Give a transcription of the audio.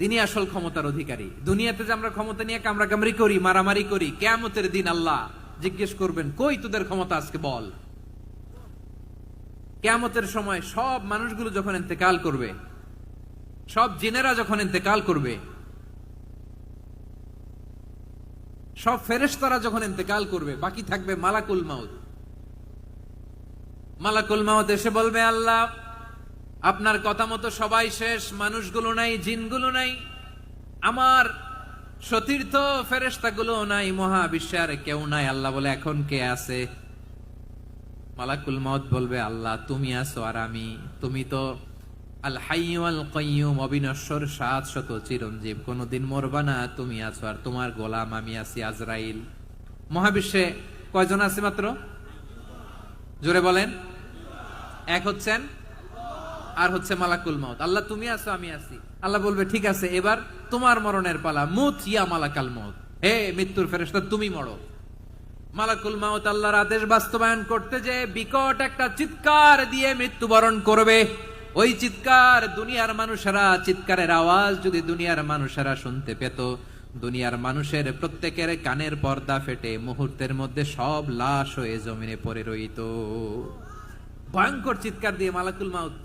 তিনি আসল ক্ষমতার অধিকারী। দুনিয়াতে যে আমরা ক্ষমতা নিয়ে কামরা কামড়ি করি, মারামারি করি কেমতের দিন আল্লাহ জিজ্ঞেস করবেন, কই তোদের ক্ষমতা আজকে বল? কেমতের সময় সব মানুষগুলো যখন ইন্তেকাল করবে, সব জিনেরা যখন ইন্তেকাল করবে, সব ফেরেশতারা যখন ইন্তেকাল করবে, বাকি থাকবে মালাকুল মাউত। মালাকুল মাউত এসে বলবে, আল্লাহ আপনার কথা মতো সবাই শেষ, মানুষগুলো নাই, জিনগুলো নাই, আমার সতীর্থ ফেরেস্তাগুলো নাই, মহাবিশ্বে আর কেউ নাই। আল্লাহ বলে, এখন কে আছে? মালাকুল মত বলবে, আল্লাহ, তুমি আছো আর আমি। তুমি তো আল হাইয়াল কয়ুম অবিনশ্বর সাত শত চিরঞ্জীব। কোনদিন মরবা না, তুমি আছো আর তোমার গোলাম আমি আছি, আজরাইল। মহাবিশ্বে কয়জন আছে মাত্র? জোরে বলেন। এক হচ্ছেন আর হচ্ছে মালাকুল মাউত। আল্লাহ, তুমি আছো, আমি আছি। আল্লাহ বলবে, ঠিক আছে, এবার তোমার মরণের পালা। মুত ইয়া মালাকাল মউত। হে মৃত্যুর ফেরেশতা, তুমি মরো। মালাকুল মাউত আল্লাহর আদেশ বাস্তবায়ন করতে যে বিকট একটা চিৎকার দিয়ে মৃত্যুবরণ করবে। ওই চিৎকার দুনিয়ার মানুষেরা, চিৎকারের আওয়াজ যদি দুনিয়ার মানুষেরা শুনতে পেত, দুনিয়ার মানুষের প্রত্যেকের কানের পর্দা ফেটে মুহূর্তের মধ্যে সব লাশ হয়ে জমিনে পড়ে রইত। ভয়ঙ্কর চিৎকার দিয়ে মালাকুল মাউত